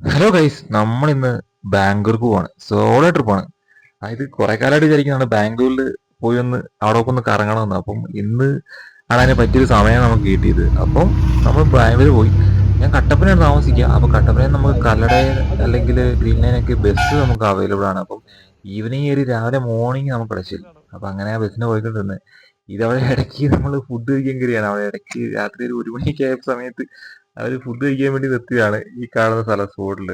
Hello guys നമ്മൾ ഇന്ന് ബാംഗ്ലൂർക്ക് പോവാണ്. സോളോ ട്രിപ്പാണ് അതായത് കുറെ കാലമായിട്ട് വിചാരിക്കുന്നതാണ് ബാംഗ്ലൂരിൽ പോയി ഒന്ന് അവിടെ ഒക്കെ ഒന്ന് കറങ്ങണമെന്ന്. അപ്പം ഇന്ന് ആണ് അതിന് പറ്റിയൊരു സമയമാണ് നമുക്ക് കിട്ടിയത്. അപ്പം നമ്മൾ ബാംഗ്ലൂർ പോയി. ഞാൻ കട്ടപ്പനയാണ് താമസിക്കുക. അപ്പൊ കട്ടപ്പനയിൽ നമുക്ക് കല്ലട അല്ലെങ്കിൽ ഗ്രീൻ ലൈനൊക്കെ ബസ് നമുക്ക് അവൈലബിൾ ആണ്. അപ്പം ഈവനിങ് ഒരു രാവിലെ മോർണിംഗ് നമുക്ക് അടച്ചില്ല അപ്പൊ അങ്ങനെ ആ ബസ്സിന് പോയിക്കൊണ്ടിരുന്നത് ഇതവിടെ ഇടയ്ക്ക് നമ്മൾ ഫുഡ് കഴിക്കാൻ കയറിയാണ്. അവിടെ ഇടയ്ക്ക് രാത്രി ഒരു ഒരു മണിയൊക്കെ ആയ സമയത്ത് അവർ ഫുഡ് കഴിക്കാൻ വേണ്ടി നിർത്തിയതാണ് ഈ കാണുന്ന സ്ഥലം സ്പോട്ടിൽ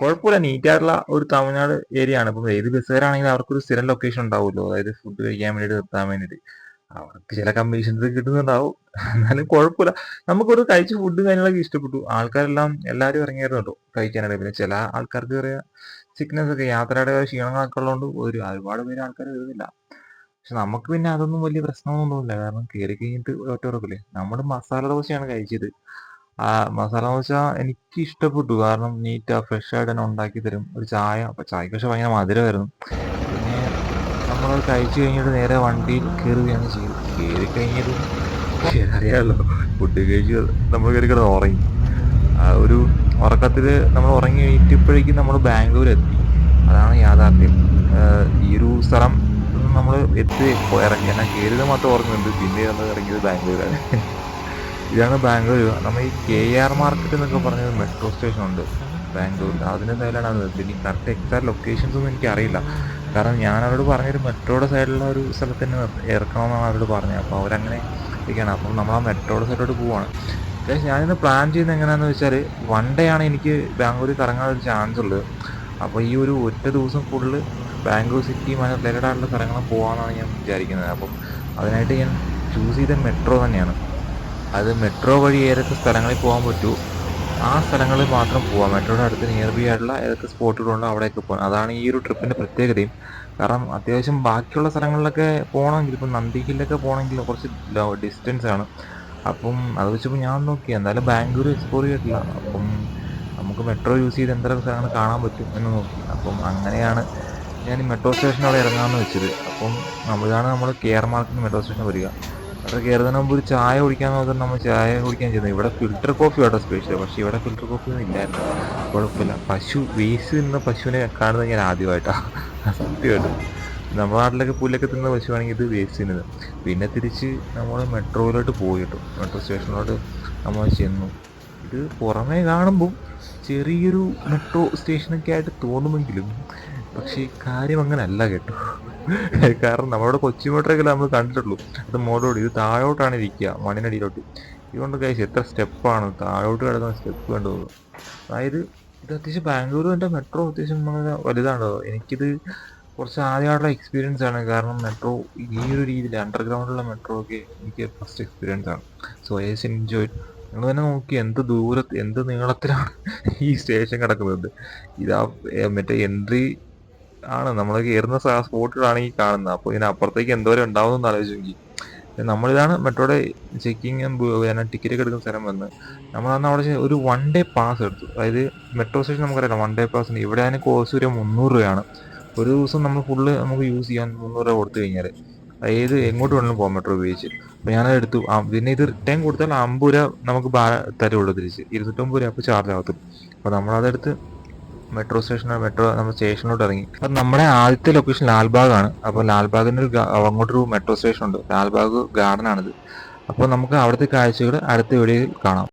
കുഴപ്പമില്ല നീറ്റായിട്ടുള്ള ഒരു തമിഴ്നാട് ഏരിയ ആണ്. ഇപ്പം ഏത് ബസ്സുകാരാണെങ്കിലും അവർക്കൊരു സ്ഥിരം ലൊക്കേഷൻ ഉണ്ടാവുമല്ലോ. അതായത് ഫുഡ് കഴിക്കാൻ വേണ്ടി നിർത്താൻ വേണ്ടിയിട്ട്. അവർക്ക് ചില കമ്മീഷൻസ് കിട്ടുന്നുണ്ടാവും. എന്നാലും കുഴപ്പമില്ല. നമുക്കൊരു കഴിച്ച ഫുഡ് കാര്യങ്ങളൊക്കെ ഇഷ്ടപ്പെട്ടു. ആൾക്കാരെല്ലാം എല്ലാവരും ഇറങ്ങിയായിരുന്നു കേട്ടോ കഴിക്കാനായിട്ട്. പിന്നെ ചില ആൾക്കാർക്ക് ചെറിയ സിക്നസ് ഒക്കെ യാത്രയുടെ ക്ഷീണങ്ങളൊക്കെ ഉള്ളതുകൊണ്ട് ഒരു ഒരുപാട് പേര് ആൾക്കാർ വരുന്നില്ല. പക്ഷെ നമുക്ക് പിന്നെ അതൊന്നും വലിയ പ്രശ്നമൊന്നുമില്ല. കാരണം കയറി കഴിഞ്ഞിട്ട് ഒറ്റ ഉറപ്പില്ലേ? നമ്മുടെ മസാല ദോശയാണ് കഴിച്ചത്. മസാല ദോശ എനിക്ക് ഇഷ്ടപ്പെട്ടു കാരണം നീറ്റാ ഫ്രഷ് ആയിട്ട് തന്നെ ഉണ്ടാക്കി തരും. ഒരു ചായ. അപ്പൊ ചായക്ക് പക്ഷെ ഭയങ്കര മധുരമായിരുന്നു. പിന്നെ നമ്മൾ കഴിച്ചു കഴിഞ്ഞിട്ട് നേരെ വണ്ടിയിൽ കയറുകയാണ് ചെയ്തത്. കയറി കഴിഞ്ഞിട്ട് അറിയാമല്ലോ ഫുഡ് കഴിച്ച് നമ്മൾ കയറി കിടന്ന് ഉറങ്ങി. ഒരു ഉറക്കത്തിൽ നമ്മൾ ഉറങ്ങി കഴിഞ്ഞപ്പോഴേക്കും നമ്മൾ ബാംഗ്ലൂർ എത്തി അതാണ് യാഥാർത്ഥ്യം. ഈ ഒരു സ്ഥലം നമ്മൾ എത്തി. ഇറങ്ങി. എന്നാൽ കയറിയത് മാത്രം ഓർമ്മയുണ്ട്. പിന്നെ നമ്മൾ ഇറങ്ങിയത് ബാംഗ്ലൂരാണ്. ഇതാണ് ബാംഗ്ലൂർ. നമ്മൾ ഈ കെ ആർ മാർക്കറ്റ് എന്നൊക്കെ പറഞ്ഞൊരു മെട്രോ സ്റ്റേഷൻ ഉണ്ട് ബാംഗ്ലൂരിൽ. അതിന്റെ സൈഡിലാണ് പിന്നെ കറക്റ്റ് എക്സാക്ട് ലൊക്കേഷൻസ് ഒന്നും എനിക്കറിയില്ല. കാരണം ഞാൻ അവരോട് പറഞ്ഞൊരു മെട്രോയുടെ സൈഡിലുള്ള ഒരു സ്ഥലത്ത് തന്നെ ഇറക്കണമെന്നാണ് അവരോട് പറഞ്ഞത്. അപ്പോൾ അവരങ്ങനെ ഇരിക്കുകയാണ് അപ്പം നമ്മൾ ആ മെട്രോയുടെ സൈഡിലോട്ട് പോവാണ്. പക്ഷേ ഞാനിന്ന് പ്ലാൻ ചെയ്യുന്നത് എങ്ങനെയാണെന്ന് വെച്ചാൽ വൺ ഡേ ആണ് എനിക്ക് ബാംഗ്ലൂരിൽ കറങ്ങാൻ ഒരു ചാൻസ് ഉള്ളത് അപ്പോൾ ഈ ഒരു ഒറ്റ ദിവസം ഫുള്ള് ബാംഗ്ലൂർ സിറ്റി മന റിലേറ്റഡ് ആയിട്ടുള്ള സ്ഥലങ്ങളും പോകാമെന്നാണ് ഞാൻ വിചാരിക്കുന്നത്. അപ്പം അതിനായിട്ട് ഞാൻ ചൂസ് ചെയ്ത മെട്രോ തന്നെയാണ്. അത് മെട്രോ വഴി ഏതൊക്കെ സ്ഥലങ്ങളിൽ പോകാൻ പറ്റൂ ആ സ്ഥലങ്ങളിൽ മാത്രം പോവാം. മെട്രോയുടെ അടുത്ത് നിയർ ബൈ ആയിട്ടുള്ള ഏതൊക്കെ സ്പോട്ടുകളുണ്ടോ അവിടെയൊക്കെ പോകാം അതാണ് ഈ ഒരു ട്രിപ്പിന്റെ പ്രത്യേകതയും. കാരണം അത്യാവശ്യം ബാക്കിയുള്ള സ്ഥലങ്ങളിലൊക്കെ പോകണമെങ്കിൽ ഇപ്പം നന്ദി ഹില്ലൊക്കെ പോകണമെങ്കിൽ കുറച്ച് ഡിസ്റ്റൻസ് ആണ്. അപ്പം അത് വെച്ചപ്പോൾ ഞാൻ നോക്കി എന്തായാലും ബാംഗ്ലൂർ എക്സ്പ്ലോർ ചെയ്തിട്ടില്ല. അപ്പം നമുക്ക് മെട്രോ യൂസ് ചെയ്ത് എന്തൊക്കെ സ്ഥലങ്ങൾ കാണാൻ പറ്റും എന്ന് നോക്കി. അപ്പം അങ്ങനെയാണ് ഞാൻ മെട്രോ സ്റ്റേഷൻ അവിടെ ഇറങ്ങാമെന്ന് വെച്ചത്. അപ്പം നമ്മളിതാണ് നമ്മൾ K R market metro station വരിക. അവിടെ കയറുന്നതിന് മുമ്പ് ഒരു ചായ കുടിക്കാൻ നോക്കാൻ നമ്മൾ ചായ കുടിക്കാൻ ചെയ്യുന്നത് ഇവിടെ ഫിൽറ്റർ കോഫി ആട്ടോ സ്പെഷ്യൽ പക്ഷേ ഇവിടെ ഫിൽറ്റർ കോഫി ഒന്നും ഇല്ലായിരുന്നു. കുഴപ്പമില്ല. പശു വേസ്റ്റ് തിന്ന പശുവിനെ കാണുന്നത് ഞാൻ ആദ്യമായിട്ടാണ് സത്യമായിട്ടും. നമ്മുടെ നാട്ടിലൊക്കെ പുല്ലൊക്കെ തിന്ന പശുവാണെങ്കിൽ ഇത് വേസ്റ്റ് തിന്നത് പിന്നെ തിരിച്ച് നമ്മൾ മെട്രോയിലോട്ട് പോയിട്ടു മെട്രോ സ്റ്റേഷനിലോട്ട് നമ്മൾ ചെന്നു. ഇത് പുറമേ കാണുമ്പോൾ ചെറിയൊരു മെട്രോ സ്റ്റേഷനൊക്കെ ആയിട്ട് തോന്നുമെങ്കിലും പക്ഷേ കാര്യം അങ്ങനെ അല്ല കേട്ടോ. കാരണം നമ്മളോട് കൊച്ചി മോട്ടറൊക്കെ നമ്മൾ കണ്ടിട്ടുള്ളൂ. അത് മോഡോട് ഇത് താഴോട്ടാണ് ഇരിക്കുക മണ്ണിനടിയിലോട്ട്. ഇതുകൊണ്ട് കഴിച്ച് എത്ര സ്റ്റെപ്പാണ് താഴോട്ട് കിടക്കുന്ന സ്റ്റെപ്പ് വേണ്ടത് അതായത് ഇത് അത്യാവശ്യം ബാംഗ്ലൂരിന്റെ മെട്രോ അത്യാവശ്യം വളരെ വലുതാണോ? എനിക്കിത് കുറച്ച് ആദ്യമായിട്ടുള്ള എക്സ്പീരിയൻസ് ആണ്. കാരണം മെട്രോ ഈ ഒരു രീതിയിൽ അണ്ടർഗ്രൗണ്ടിലുള്ള മെട്രോ ഒക്കെ എനിക്ക് ഫസ്റ്റ് എക്സ്പീരിയൻസ് ആണ്. സോ ഐസ് എൻജോയ് നിങ്ങൾ തന്നെ നോക്കി എന്ത് ദൂരത്ത് എന്ത് നീളത്തിലാണ് ഈ സ്റ്റേഷൻ കിടക്കുന്നത്. ഇതാ മറ്റേ എൻട്രി ആണ്. നമ്മൾ കയറുന്ന സ്പോട്ടിലാണ് ഈ കാണുന്നത്. അപ്പോൾ ഇതിനപ്പുറത്തേക്ക് എന്തോരം ഉണ്ടാവും എന്ന് ആലോചിച്ചെങ്കിൽ നമ്മളിതാണ് മെട്രോയുടെ ചെക്കിങ്ങും പിന്നെ ടിക്കറ്റ് ഒക്കെ എടുക്കുന്ന സ്ഥലം വന്ന്. നമ്മളന്ന് അവിടെ ഒരു വൺ ഡേ പാസ് എടുത്തു. അതായത് മെട്രോ സ്റ്റേഷൻ നമുക്കറിയാം വൺ ഡേ പാസ് ഇവിടെ അതിന് കോസ്റ്റ് ഒരു മുന്നൂറ് രൂപയാണ്. ഒരു ദിവസം നമ്മൾ ഫുള്ള് നമുക്ക് യൂസ് ചെയ്യാൻ മുന്നൂറ് രൂപ കൊടുത്തു കഴിഞ്ഞാൽ അതായത് എങ്ങോട്ട് വേണമെങ്കിലും പോകാം മെട്രോ ഉപയോഗിച്ച്. അപ്പോൾ ഞാനത് എടുത്തു. പിന്നെ ഇത് റിട്ടേൺ കൊടുത്താൽ അമ്പത് രൂപ നമുക്ക് തരുള്ളൂ തിരിച്ച്. ഇരുന്നൂറ്റമ്പത് രൂപ അപ്പോൾ ചാർജ് ആകത്തുള്ളൂ അപ്പോൾ നമ്മളതെടുത്ത് മെട്രോ സ്റ്റേഷൻ മെട്രോ നമ്മൾ സ്റ്റേഷനിലോട്ട് ഇറങ്ങി. അപ്പം നമ്മുടെ ആദ്യത്തെ ലൊക്കേഷൻ ലാൽബാഗാണ്. അപ്പോൾ ലാൽബാഗിന്റെ ഒരു അങ്ങോട്ടൊരു മെട്രോ സ്റ്റേഷൻ ഉണ്ട്. ലാൽബാഗ് ഗാർഡൻ ആണിത്. അപ്പോൾ നമുക്ക് അവിടുത്തെ കാഴ്ചകൾ അടുത്ത വീഡിയോയിൽ കാണാം.